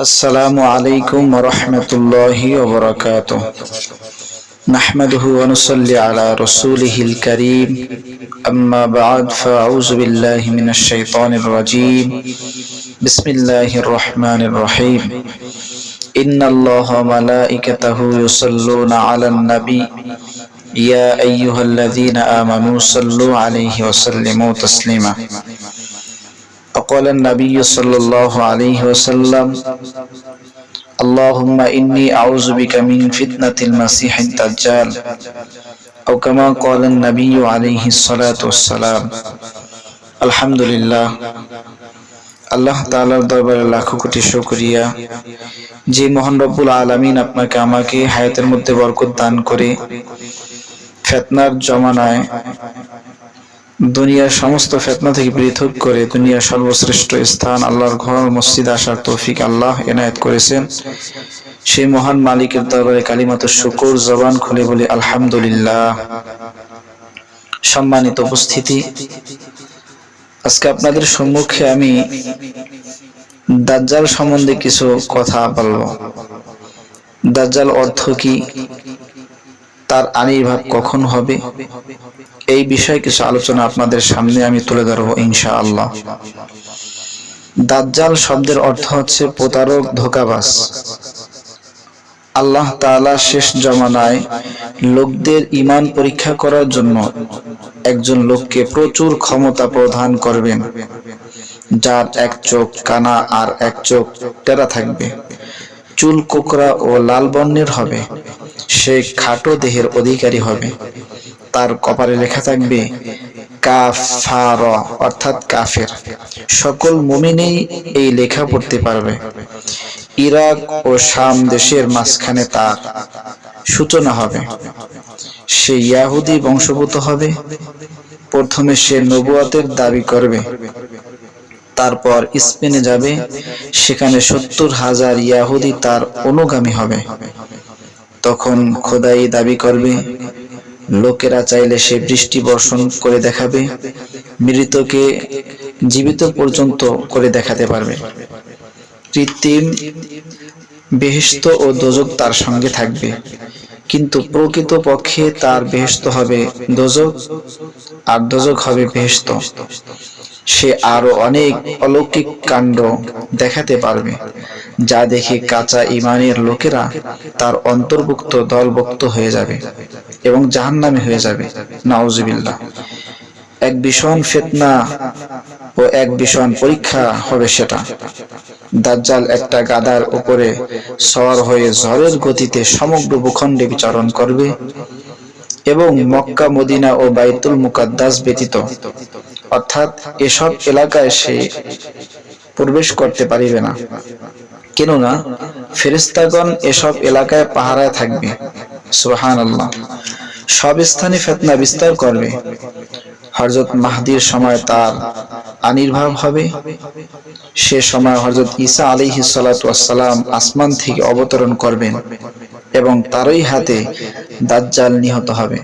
السلام عليكم ورحمة الله وبركاته. نحمده ونصلي على رسوله الكريم. أما بعد فأعوذ بالله من الشيطان الرجيم. بسم الله الرحمن الرحيم. إن الله وملائكته يصلون على النبي. يا أيها الذين آمنوا صلوا عليه وسلموا تسليما. وقال النبي صلى الله عليه وسلم اللهم إني أعوذ بك من فتنة المسيح الدجال أو كما قال النبي عليه الصلاة والسلام الحمد لله আল্লাহ তাআলার দরবারে লাখো কোটি শুকরিয়া যে মহান রব্বুল আলামিন আপনাকে আমাকে হায়াতের মধ্যে বরকত দান করে ফেতনার জমানায় দুনিয়ার সমস্ত ফেতনা থেকে পৃথক করে দুনিয়ার সর্বশ্রেষ্ঠ স্থান, আল্লাহর ঘর, মসজিদ আসার তৌফিক আল্লাহ এনায়েত করেছেন। সেই মহান মালিকের দরবারে কালিমাত শুকুর জবান খুলে বলে, আলহামদুলিল্লাহ। সম্মানিত উপস্থিতি, আজকে আপনাদের সম্মুখে আমি দাজ্জাল সম্বন্ধে কিছু কথা বলব। দাজ্জাল অর্থ কি? তার আবির্ভাব কখন হবে? এই বিষয়ে কিছু আলোচনা আপনাদের সামনে আমি তুলে ধরবো ইনশা আল্লাহ দাজ্জাল শব্দের অর্থ হচ্ছে প্রতারক ধোকাবাস আল্লাহ তাআলা শেষ জমানায় লোকদের ইমান পরীক্ষা করার জন্য একজন লোককে প্রচুর ক্ষমতা প্রদান করবেন, যার এক চোখ কানা আর এক চোখ টেরা থাকবে। চুল কোকরা ও লাল বর্ণের হবে। সে খাটো দেহের অধিকারী হবে। তার কপালে লেখা থাকবে, কাফার, অর্থাৎ কাফের। সকল মুমিনেই এই লেখা পড়তে পারবে। ইরাক ও শাম দেশের মাঝখানে তার সূচনা হবে। সে ইয়াহুদি বংশভূত হবে। প্রথমে সে নবুয়াতের দাবি করবে। তারপর স্পেনে যাবে। সেখানে সত্তর হাজার ইয়াহুদি তার অনুগামী হবে। তখন খোদাই দাবি করবে লোকেরা চাইলে সে বৃষ্টি বর্ষণ করে দেখাবে, মৃতকে জীবিত পর্যন্ত করে দেখাতে পারবে। কৃত্রিম বেহেস্ত ও দোজক তার সঙ্গে থাকবে, কিন্তু প্রকৃত পক্ষে তার বেহেস্ত হবে দোজক, আর দোজক হবে বেহেস্ত সে আরও অনেক অলৌকিক কাণ্ড দেখাতে পারবে, যা দেখে কাঁচা ইমানের লোকেরা তার অন্তর্ভুক্ত দলভুক্ত হয়ে যাবে এবং জাহান্নামে হয়ে যাবে। নাউজুবিল্লাহ। এক ভীষণ ফেতনা ও এক ভীষণ পরীক্ষা হবে সেটা। দাজ্জাল একটা গাদার উপরে সওয়ার হয়ে ঝড়ের গতিতে সমগ্র ভূখণ্ডে বিচরণ করবে। এবং মক্কা, মদিনা ও বাইতুল মুকাদ্দাস ব্যতীত। অর্থাৎ এসব এলাকায় সে প্রবেশ করতে পারিবে না। কেননা ফেরিস্তাগণ এসব এলাকায় পাহারায় থাকবে। সুহান আল্লাহ সব স্থানে ফেতনা বিস্তার করবে। হরজত মাহদির সময় তার আনির্ভাব হবে। সে সময় হরজত ঈসা আলিহি সালাম আসমান থেকে অবতরণ করবেন। এবং তারই হাতে দাজ্জাল নিহত হবে।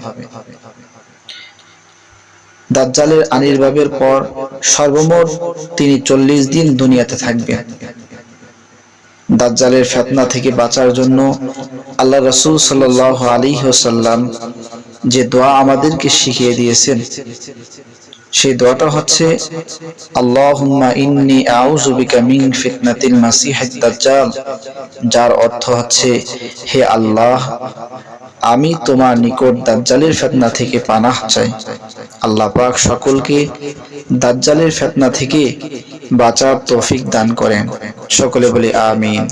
দাজ্জালের আনির্ভাবের পর সর্বমোট তিনি চল্লিশ দিন দুনিয়াতে থাকবেন। দাজ্জালের ফেতনা থেকে বাঁচার জন্য আল্লাহ রসুল সাল আলী সাল্লাম যে দোয়া আমাদেরকে শিখিয়ে দিয়েছেন। সেই দোয়াটা হচ্ছে, আল্লাহুম্মা যার অর্থ হচ্ছে, হে আল্লাহ, আমি তোমার নিকট দাজ্জালের ফেতনা থেকে পানাহ চাই। আল্লাহ পাক সকলকে দাজ্জালের ফেতনা থেকে বাঁচার তৌফিক দান করেন। সকলে বলে আমিন।